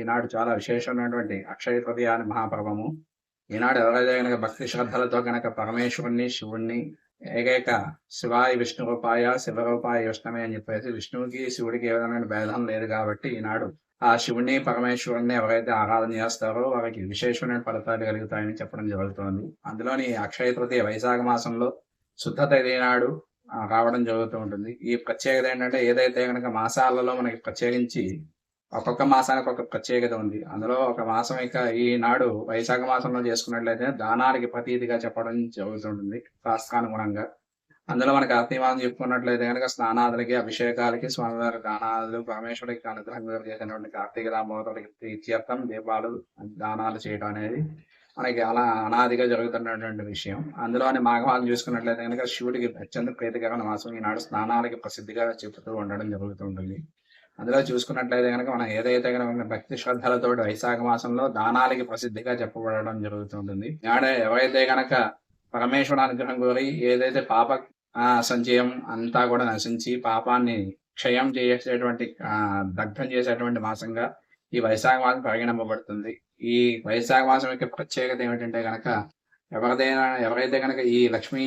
ఈనాడు చాలా విశేషమైనటువంటి అక్షయ తృతీయ అని మహాపర్వము. ఈనాడు ఎవరైతే గనక భక్తి శ్రద్ధలతో గనక పరమేశ్వరుణ్ణి శివుణ్ణి ఏకైక శివాయ విష్ణు రూపాయ శివరూపాయ విష్ణమే అని చెప్పేసి విష్ణువుకి శివుడికి ఏ విధమైన భేదం లేదు కాబట్టి ఈనాడు ఆ శివుణ్ణి పరమేశ్వరుణ్ణి ఎవరైతే ఆరాధన చేస్తారో వారికి విశేషమైన ఫలితాలు కలుగుతాయని చెప్పడం జరుగుతుంది. అందులోని అక్షయ తృతీయ వైశాఖ మాసంలో శుద్ధ తేదీ నాడు రావడం జరుగుతూ ఉంటుంది. ఈ ప్రత్యేకత ఏంటంటే ఏదైతే కనుక మాసాలలో మనకి ప్రత్యేకించి ఒక్కొక్క మాసానికి ఒక ప్రత్యేకత ఉంది. అందులో ఒక మాసం ఇక ఈనాడు వైశాఖ మాసంలో చేసుకున్నట్లయితే దానానికి ప్రతీతిగా చెప్పడం జరుగుతుంటుంది శాస్త్రానుగుణంగా అందులో మనకి కార్తీక చెప్పుకున్నట్లయితే కనుక స్నానాదులకి అభిషేకాలకి స్వామివారి దానాలు పరమేశ్వరుడికి అనుగ్రహంగా చేసినటువంటి కార్తీక దామోదరుడికి ప్రీత్యర్థం దీపాలు దానాలు చేయడం అనేది మనకి అలా అనాదిగా జరుగుతున్నటువంటి విషయం. అందులోని మాఘమాసం చూసుకున్నట్లయితే కనుక శివుడికి అత్యంత ప్రీతికరమైన మాసం. ఈనాడు స్నానాలకి ప్రసిద్ధిగా చెబుతూ ఉండడం జరుగుతుంటుంది. అందులో చూసుకున్నట్లయితే కనుక మనం ఏదైతే కనుక భక్తి శ్రద్ధలతో వైశాఖ మాసంలో దానాలకి ప్రసిద్ధిగా చెప్పబడడం జరుగుతుంటుంది. ఈనాడు ఎవరైతే కనుక పరమేశ్వరుడు అనుగ్రహం కోరి ఏదైతే పాప సంచయం అంతా కూడా నశించి పాపాన్ని క్షయం చేసేటువంటి దగ్ధం చేసేటువంటి మాసంగా ఈ వైశాఖ మాసం పరిగణింపబడుతుంది. ఈ వైశాఖ మాసం యొక్క ప్రత్యేకత ఏమిటంటే కనుక ఎవరిదైనా ఎవరైతే కనుక ఈ లక్ష్మీ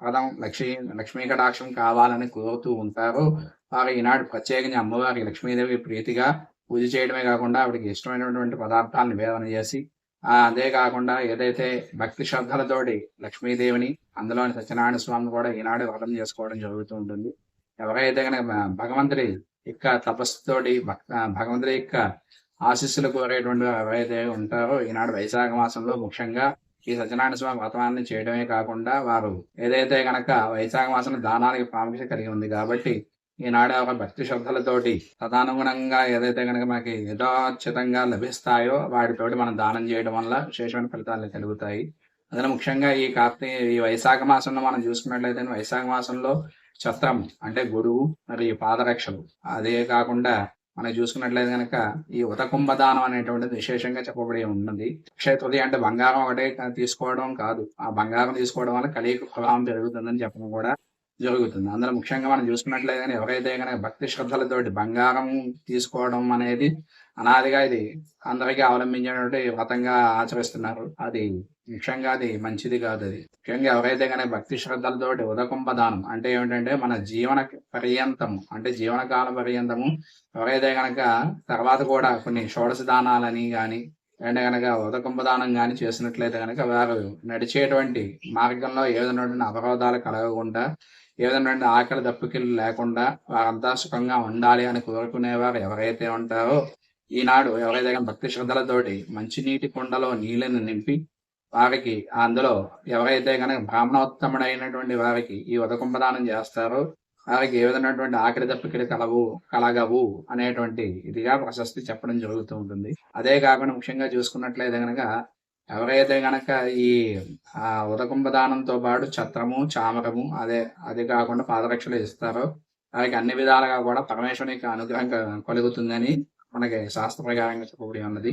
పదం లక్ష్మీ లక్ష్మీ కటాక్షం కావాలని కోరుతూ ఉంటారో వారు ఈనాడు ప్రత్యేకంగా అమ్మవారికి లక్ష్మీదేవి ప్రీతిగా పూజ చేయడమే కాకుండా ఆవిడకి ఇష్టమైనటువంటి పదార్థాలను నివేదన చేసి అదే కాకుండా ఏదైతే భక్తి శ్రద్ధలతోటి లక్ష్మీదేవిని అందులోని సత్యనారాయణ స్వామిని కూడా ఈనాడు వ్రతం చేసుకోవడం జరుగుతూ ఉంటుంది. ఎవరైతే కనుక భగవంతుడి యొక్క తపస్సుతోటి భక్- భగవంతుడి యొక్క ఆశీస్సులు కోరేటువంటి ఎవరైతే ఉంటారో ఈనాడు వైశాఖ మాసంలో ముఖ్యంగా ఈ సత్యనారాయణ స్వామి వ్రతాన్ని చేయడమే కాకుండా వారు ఏదైతే గనక వైశాఖ మాసం దానానికి ప్రాముఖ్యత కలిగి ఉంది కాబట్టి ఈనాడే ఒక భక్తి శ్రద్ధలతోటి తదనుగుణంగా ఏదైతే కనుక మనకి యథోచితంగా లభిస్తాయో వాటితోటి మనం దానం చేయడం వల్ల విశేషమైన ఫలితాలు కలుగుతాయి. అందులో ముఖ్యంగా ఈ కార్తీక ఈ వైశాఖ మాసంలో మనం చూసుకున్నట్లయితే వైశాఖ మాసంలో ఛత్రం అంటే గొడుగు మరియు పాదరక్షలు. అదే కాకుండా మనం చూసుకున్నట్లయితే కనుక ఈ ఉతకుంభదానం అనేటువంటిది విశేషంగా చెప్పబడి ఉంటుంది అక్షయ తృతీయ అంటే బంగారం ఒకటే తీసుకోవడం కాదు. ఆ బంగారం తీసుకోవడం వల్ల కలియుగ ప్రభావం పెరుగుతుందని చెప్పడం కూడా జరుగుతుంది. అందులో ముఖ్యంగా మనం చూసుకున్నట్లయితే కానీ ఎవరైతే కనుక భక్తి శ్రద్ధలతోటి బంగారం తీసుకోవడం అనేది అనాదిగా ఇది అందరికీ అవలంబించినటువంటి వ్రతంగా ఆచరిస్తున్నారు. అది ముఖ్యంగా అది మంచిది కాదు అది. ముఖ్యంగా ఎవరైతే కనుక భక్తి శ్రద్ధలతోటి ఉదకుంపదానం అంటే ఏమిటంటే మన జీవన పర్యంతము అంటే జీవనకాల పర్యంతము ఎవరైతే కనుక తర్వాత కూడా కొన్ని షోడశ దానాలని కానీ అంటే కనుక ఉదకుంపదానం కానీ చేసినట్లయితే కనుక వారు నడిచేటువంటి మార్గంలో ఏదైనా అవరోధాలు కలగకుండా ఏదైనా ఆకలి దప్పుకిలు లేకుండా వారంతా సుఖంగా ఉండాలి అని కోరుకునేవారు ఎవరైతే ఉంటారో ఈనాడు ఎవరైతే భక్తి శ్రద్ధలతోటి మంచినీటి కుండలో నీళ్ళని నింపి వారికి అందులో ఎవరైతే కనుక బ్రాహ్మణోత్తముడైనటువంటి వారికి ఈ ఉదకుంభదానం చేస్తారో వారికి ఏ విధమైనటువంటి ఆకలి దప్పికలు కలవు కలగవు అనేటువంటి ఇదిగా ప్రశస్తి చెప్పడం జరుగుతూ ఉంటుంది. అదే కాకుండా ముఖ్యంగా చూసుకున్నట్లయితే కనుక ఎవరైతే గనక ఈ ఆ ఉదకుంభదానంతో పాటు ఛత్రము చామరము అదే అది కాకుండా పాదరక్షలు ఇస్తారో వారికి అన్ని విధాలుగా కూడా పరమేశ్వరుని యొక్క అనుగ్రహం కలుగుతుందని మనకి శాస్త్ర ప్రకారంగా చెప్పబడి ఉన్నది.